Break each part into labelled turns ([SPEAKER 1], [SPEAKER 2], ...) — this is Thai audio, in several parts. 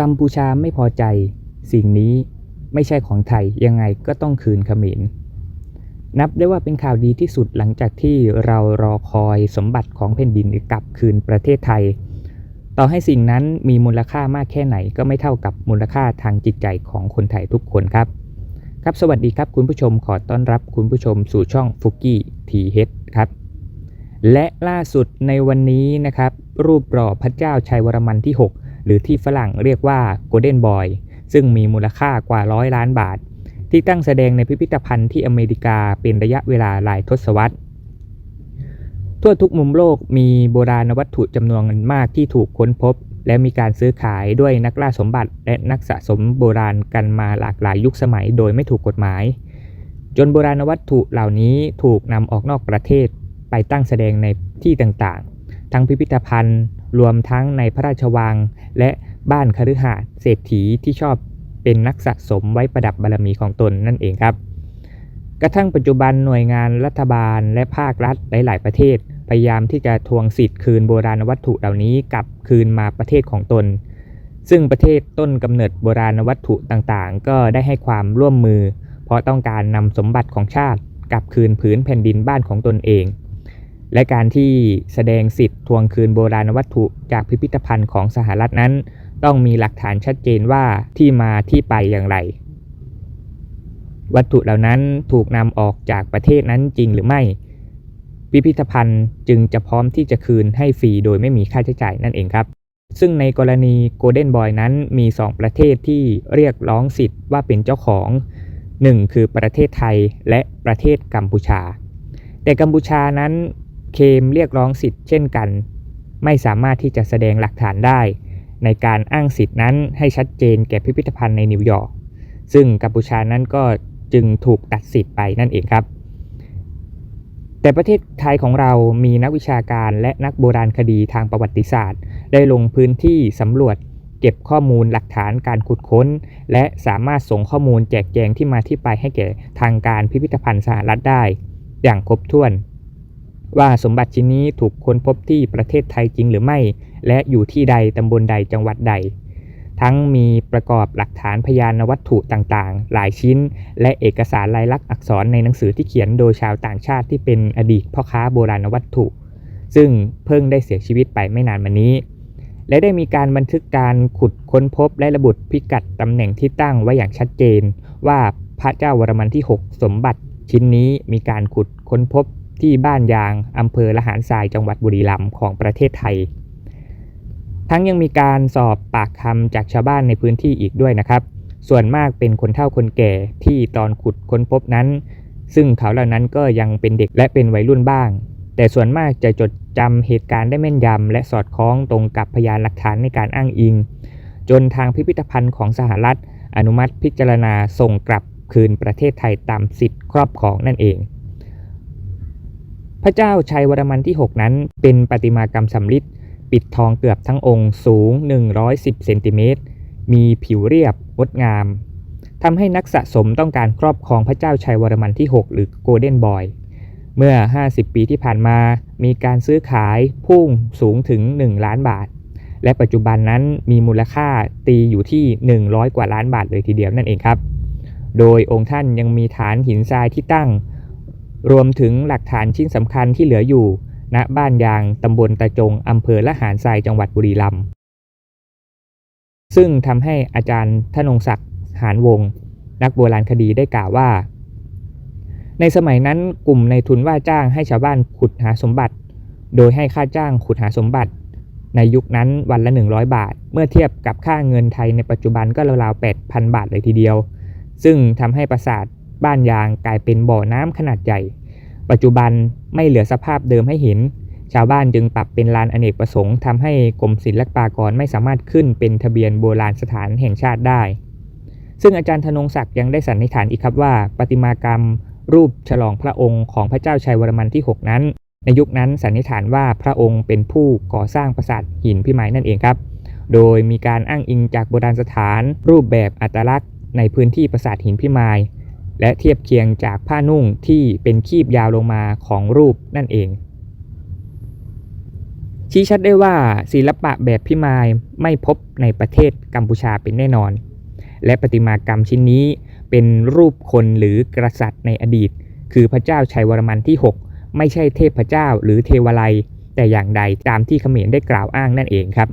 [SPEAKER 1] กัมพูชาไม่พอใจ สิ่งนี้ไม่ใช่ของไทยยังไงก็ต้องคืนเขมรนับได้ว่าเป็นข่าวดีที่สุดหลังจากที่เรารอคอยสมบัติของแผ่นดินกลับคืนประเทศไทย ต่อให้สิ่งนั้นมีมูลค่ามากแค่ไหนก็ไม่เท่ากับมูลค่าทางจิตใจของคนไทยทุกคนครับ ครับสวัสดีครับคุณผู้ชมขอต้อนรับคุณผู้ชมสู่ช่องฟุกกี้ทีเฮดครับ และล่าสุดในวันนี้นะครับ รูปหล่อพระเจ้าชัยวรมันที่ 6 หรือที่ฝรั่งเรียกว่า Golden Boy ซึ่งมีมูลค่ากว่าร้อยล้านบาท ที่ตั้งแสดงในพิพิธภัณฑ์ที่อเมริกาเป็นระยะเวลาหลายทศวรรษ ทั่วทุกมุมโลกมีโบราณวัตถุจำนวนมากที่ถูกค้นพบ และมีการซื้อขายด้วยนักล่าสมบัติ และนักสะสมโบราณกันมาหลากหลายยุคสมัยโดยไม่ถูกกฎหมาย จนโบราณวัตถุเหล่านี้ถูกนำออกนอกประเทศไปตั้งแสดงในที่ต่างๆ ทั้งพิพิธภัณฑ์ รวมทั้งในพระราชวัง และบ้านคฤหาสน์เศรษฐีที่ชอบเป็นนักสะสมไว้ประดับบารมีของตนนั่นเองครับ กระทั่งปัจจุบันหน่วยงานรัฐบาลและภาครัฐหลาย ๆ ประเทศ พยายามที่จะทวงสิทธิ์คืนโบราณวัตถุเหล่านี้กลับคืนมาประเทศของตน ซึ่งประเทศต้นกำเนิดโบราณวัตถุต่างๆ ก็ได้ให้ความร่วมมือ เพราะต้องการนำสมบัติของชาติกลับคืนผืนแผ่นดินบ้านของตนเอง และการที่แสดงสิทธิ์ทวงคืนโบราณวัตถุจากพิพิธภัณฑ์ของสหรัฐนั้น ต้องมีหลักฐานชัดเจนว่าที่มาที่ไปอย่างไร วัตถุเหล่านั้นถูกนำออกจากประเทศนั้นจริงหรือไม่ พิพิธภัณฑ์จึงจะพร้อมที่จะคืนให้ฟรีโดยไม่มีค่าใช้จ่ายนั่นเองครับ ซึ่งในกรณี Golden Boy นั้นมี 2 ประเทศที่เรียกร้องสิทธิ์ว่าเป็นเจ้าของ 1 คือประเทศไทยและประเทศกัมพูชา แต่กัมพูชานั้น เคมเรียกร้องสิทธิ์เช่นกัน ไม่สามารถที่จะแสดงหลักฐานได้ ในการอ้างสิทธินั้นให้ชัดเจนแก่พิพิธภัณฑ์ในนิวยอร์กซึ่งกัมพูชานั้นก็จึงถูกตัดสิทธิ์ไปนั่นเองครับ แต่ประเทศไทยของเรามีนักวิชาการและนักโบราณคดีทางประวัติศาสตร์ ได้ลงพื้นที่สำรวจเก็บข้อมูลหลักฐานการขุดค้น และสามารถส่งข้อมูลแจกแจงที่มาที่ไปให้แก่ทางการพิพิธภัณฑ์สหรัฐได้ อย่างครบถ้วน ว่าสมบัติชิ้นนี้ถูกค้นพบที่ประเทศไทยจริงหรือไม่ และอยู่ที่ใดตำบลใดจังหวัดใด ทั้งมีประกอบหลักฐานพยานวัตถุต่างๆ หลายชิ้น และเอกสารลายลักษณ์อักษรในหนังสือที่เขียนโดยชาวต่างชาติที่เป็นอดีตพ่อค้าโบราณวัตถุ ซึ่งเพิ่งได้เสียชีวิตไปไม่นานมานี้ และได้มีการบันทึกการขุดค้นพบและระบุพิกัดตำแหน่งที่ตั้งไว้อย่างชัดเจน ว่าพระเจ้าวรมันที่ 6 สมบัติชิ้นนี้มีการขุดค้นพบ ที่บ้านยางอำเภอละหารทรายจังหวัดบุรีรัมย์ของประเทศไทย ทั้งยังมีการสอบปากคำจากชาวบ้านในพื้นที่อีกด้วยนะครับ ส่วนมากเป็นคนเฒ่าคนแก่ที่ตอนขุดค้นพบนั้น ซึ่งเขาเหล่านั้นก็ยังเป็นเด็กและเป็นวัยรุ่นบ้าง แต่ส่วนมากจะจดจำเหตุการณ์ได้แม่นยำและสอดคล้องตรงกับพยานหลักฐานในการอ้างอิง จนทางพิพิธภัณฑ์ของสหรัฐ อนุมัติพิจารณาส่งกลับคืนประเทศไทยตามสิทธิ์ครอบครองนั่นเอง พระเจ้าชัยวรมันที่ 6 นั้นเป็นประติมากรรมสำริดปิดทองเกือบทั้งองค์สูง 110 เซนติเมตร มีผิวเรียบงดงาม ทำให้นักสะสมต้องการครอบครองพระเจ้าชัยวรมันที่ 6 หรือโกลเด้นบอย เมื่อ 50 ปีที่ผ่านมา มีการซื้อขายพุ่งสูงถึง 1 ล้านบาท และปัจจุบันนั้นมีมูลค่าตีอยู่ที่ 100 กว่าล้านบาทเลยทีเดียวนั่นเองครับ โดยองค์ท่านยังมีฐานหินทรายที่ตั้ง รวมถึงหลักฐานชิ้นสำคัญที่เหลืออยู่ณบ้านยางตำบลตะจงอำเภอละหารทรายจังหวัดบุรีรัมย์ซึ่งทำให้อาจารย์ธนงศักดิ์หานวงศ์นักโบราณคดีได้กล่าวว่า ในสมัยนั้นกลุ่มในทุนว่าจ้างให้ชาวบ้านขุดหาสมบัติ โดยให้ค่าจ้างขุดหาสมบัติ ในยุคนั้นวันละ 100 บาท เมื่อเทียบกับค่าเงินไทยในปัจจุบันก็ราวๆ8,000 บาทเลยทีเดียว ซึ่งทำให้ปราสาท บ้านยางกลายเป็นบ่อน้ำขนาดใหญ่ ปัจจุบันไม่เหลือสภาพเดิมให้เห็น ชาวบ้านจึงปรับเป็นลานอเนกประสงค์ทำให้กรมศิลปากรไม่สามารถขึ้นเป็นทะเบียนโบราณสถานแห่งชาติได้ ซึ่งอาจารย์ธนงศักดิ์ยังได้สันนิษฐานอีกครับว่าประติมากรรม รูปฉลองพระองค์ของพระเจ้าชัยวรมันที่ 6 นั้น ในยุคนั้นสันนิษฐานว่าพระองค์เป็นผู้ก่อสร้างปราสาทหินพิมายนั่นเองครับโดยมีการอ้างอิงจากโบราณสถาน รูปแบบอัตลักษณ์ ในพื้นที่ปราสาทหินพิมาย และเทียบเคียงจากผ้านุ่งที่เป็นคีบยาวลงมาของรูปนั่นเอง ชี้ชัดได้ว่าศิลปะแบบพิมายไม่พบในประเทศกัมพูชาเป็นแน่นอน และประติมากรรมชิ้นนี้เป็นรูปคนหรือกษัตริย์ในอดีต คือพระเจ้าชัยวรมันที่ 6 ไม่ใช่เทพเจ้าหรือเทวไลแต่อย่างใดตามที่เขมรได้กล่าวอ้างนั่นเองครับ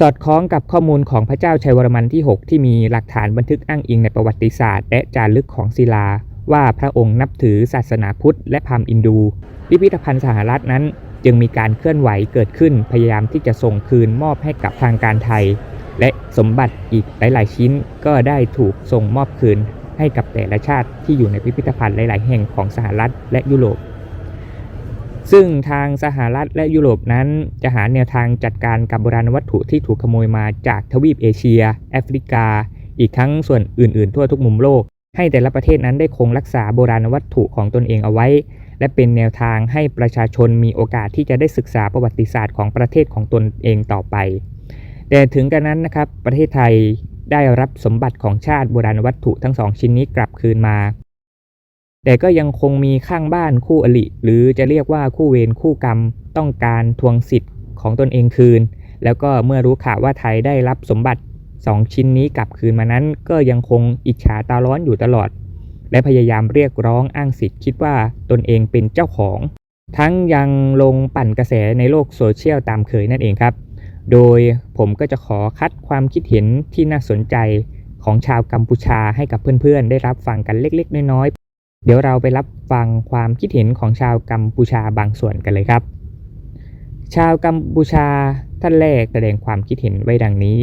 [SPEAKER 1] สอดคล้องกับข้อมูลของพระเจ้าชัยวรมันที่ 6 ที่มีหลักฐานบันทึกอ้างอิงในประวัติศาสตร์ และจารึกของศิลา ว่าพระองค์นับถือศาสนาพุทธและพราหมณ์อินดู พิพิธภัณฑ์สหรัฐนั้น จึงมีการเคลื่อนไหวเกิดขึ้นพยายามที่จะส่งคืนมอบให้กับทางการไทย และสมบัติอีกหลาย ๆ ชิ้นก็ได้ถูกส่งมอบคืนให้กับแต่ละชาติที่อยู่ในพิพิธภัณฑ์หลาย ๆ แห่งของสหรัฐและยุโรป ซึ่งทางสหรัฐและยุโรปนั้นจะหาแนวทางจัดการกับโบราณวัตถุที่ถูกขโมยมาจากทวีปเอเชีย แอฟริกา อีกทั้งส่วนอื่นๆ ทั่วทุกมุมโลก ให้แต่ละประเทศนั้นได้คงรักษาโบราณวัตถุของตนเองเอาไว้ และเป็นแนวทางให้ประชาชนมีโอกาสที่จะได้ศึกษาประวัติศาสตร์ของประเทศของตนเองต่อไป แต่ถึงกระนั้นนะครับประเทศไทยได้รับสมบัติของชาติโบราณวัตถุทั้งสองชิ้นนี้กลับคืนมา แต่ก็ยังคงมีข้างบ้านคู่อริหรือจะเรียกว่าคู่เวรคู่กรรมต้องการทวงสิทธิ์ของตนเองคืน แล้วก็เมื่อรู้ข่าวว่าไทยได้รับสมบัติ 2 ชิ้นนี้กลับคืนมานั้น ก็ยังคงอิจฉาตาร้อนอยู่ตลอด และพยายามเรียกร้องอ้างสิทธิ์คิดว่าตนเองเป็นเจ้าของ ทั้งยังลงปั่นกระแสในโลกโซเชียลตามเคยนั่นเองครับ โดยผมก็จะขอคัดความคิดเห็นที่น่าสนใจของชาวกัมพูชาให้กับเพื่อนๆ ได้รับฟังกันเล็ก ๆ น้อยๆ เดี๋ยวเราไปรับฟังความคิดเห็นของชาวกัมพูชาบางส่วนกันเลยครับ ชาวกัมพูชาท่านแรกแสดงความคิดเห็นไว้ดังนี้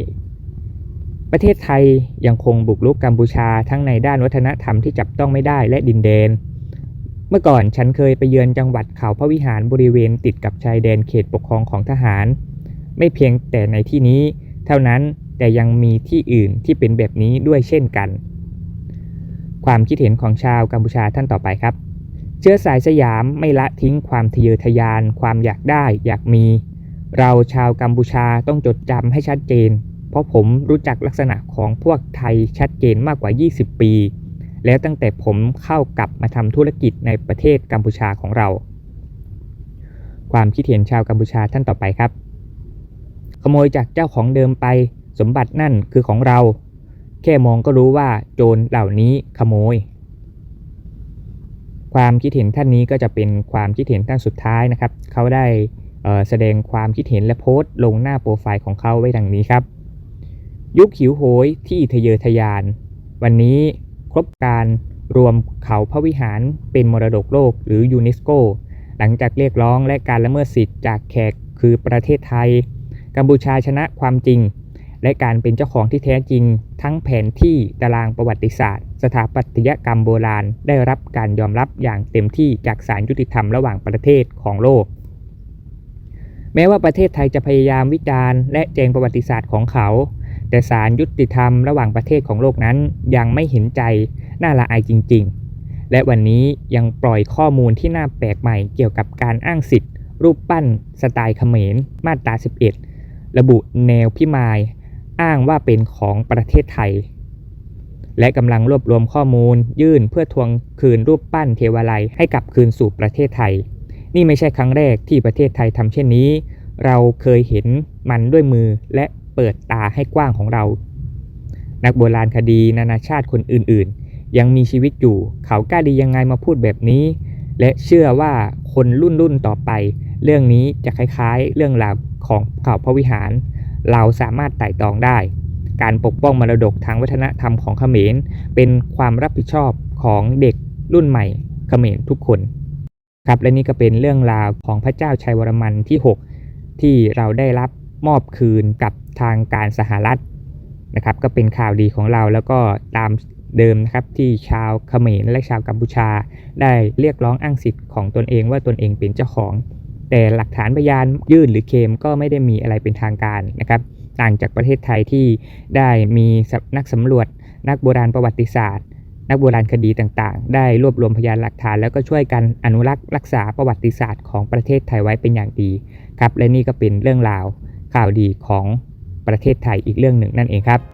[SPEAKER 1] ประเทศไทยยังคงบุกรุกกัมพูชาทั้งในด้านวัฒนธรรมที่จับต้องไม่ได้และดินแดน เมื่อก่อนฉันเคยไปเยือนจังหวัดเขาพระวิหารบริเวณติดกับชายแดนเขตปกครองของทหาร ไม่เพียงแต่ในที่นี้ เท่านั้นแต่ยังมีที่อื่นที่เป็นแบบนี้ด้วยเช่นกัน ความคิดเห็นของชาวกัมพูชาท่านต่อไปครับ เชื้อสายสยามไม่ละทิ้งความทะเยอทะยาน ความอยากได้อยากมี เราชาวกัมพูชาต้องจดจำให้ชัดเจน เพราะผมรู้จักลักษณะของพวกไทยชัดเจนมากกว่า 20 ปี แล้วตั้งแต่ผมเข้ากลับมาทำธุรกิจในประเทศกัมพูชาของเรา ความคิดเห็นชาวกัมพูชาท่านต่อไปครับ ขโมยจากเจ้าของเดิมไป สมบัตินั่นคือของเรา แค่มองก็รู้ว่าโจรเหล่านี้ขโมย ความคิดเห็นท่านนี้ก็จะเป็นความคิดเห็นท่านสุดท้ายนะครับ เขาได้แสดงความคิดเห็นและโพสต์ลงหน้าโปรไฟล์ของเขาไว้ดังนี้ครับ ยุคหิวโหยที่ทะเยอทะยาน วันนี้ครบการรวมเขาพระวิหารเป็นมรดกโลกหรือยูเนสโก หลังจากเรียกร้องและการละเมิดสิทธิ์จากแขกคือประเทศไทย กัมพูชาชนะความจริง และการเป็นเจ้าของที่แท้จริง ทั้งแผนที่ตารางประวัติศาสตร์ สถาปัตยกรรมโบราณ ได้รับการยอมรับอย่างเต็มที่จากศาลยุติธรรมระหว่างประเทศของโลก แม้ว่าประเทศไทยจะพยายามวิจารณ์และแจงประวัติศาสตร์ของเขา แต่ศาลยุติธรรมระหว่างประเทศของโลกนั้นยังไม่เห็นใจน่าละอายจริง ๆ และวันนี้ยังปล่อยข้อมูลที่น่าแปลกใหม่เกี่ยวกับการอ้างสิทธิ์ รูปปั้น สไตล์เขมร มาตรา 11 ระบุแนวพิมาย อ้างว่าเป็นของประเทศไทย และกำลังรวบรวมข้อมูล ยื่นเพื่อทวงคืนรูปปั้นเทวาลัยให้กลับคืนสู่ประเทศไทย นี่ไม่ใช่ครั้งแรกที่ประเทศไทยทำเช่นนี้ เราเคยเห็นมันด้วยมือและเปิดตาให้กว้างของเรา นักโบราณคดีนานาชาติคนอื่นๆ ยังมีชีวิตอยู่ เขากล้าดียังไงมาพูดแบบนี้ และเชื่อว่าคนรุ่นรุ่นต่อไป เรื่องนี้จะคล้ายๆ เรื่องราวของเขาพระวิหาร เราสามารถไต่ตองได้ การปกป้องมรดกทางวัฒนธรรมของเขมร เป็นความรับผิดชอบของเด็กรุ่นใหม่เขมรทุกคนครับและนี่ก็เป็นเรื่องราวของพระเจ้าชัยวรมันที่ 6 ที่เราได้รับมอบคืนกับทางการสหรัฐนะครับ ก็เป็นข่าวดีของเราแล้วก็ตามเดิมนะครับที่ชาวเขมรและชาวกัมพูชา ได้เรียกร้องอ้างสิทธิ์ของตนเองว่าตนเองเป็นเจ้าของ แต่หลักฐานพยานยื่นหรือเคมก็ไม่ได้มีอะไรเป็นทางการนะครับ ต่างจากประเทศไทยที่ได้มีนักสำรวจ นักโบราณประวัติศาสตร์ นักโบราณคดีต่างๆ ได้รวบรวมพยานหลักฐาน แล้วก็ช่วยกันอนุรักษ์รักษาประวัติศาสตร์ของประเทศไทยไว้เป็นอย่างดีครับ และนี่ก็เป็นเรื่องราวข่าวดีของประเทศไทยอีกเรื่องหนึ่งนั่นเองครับ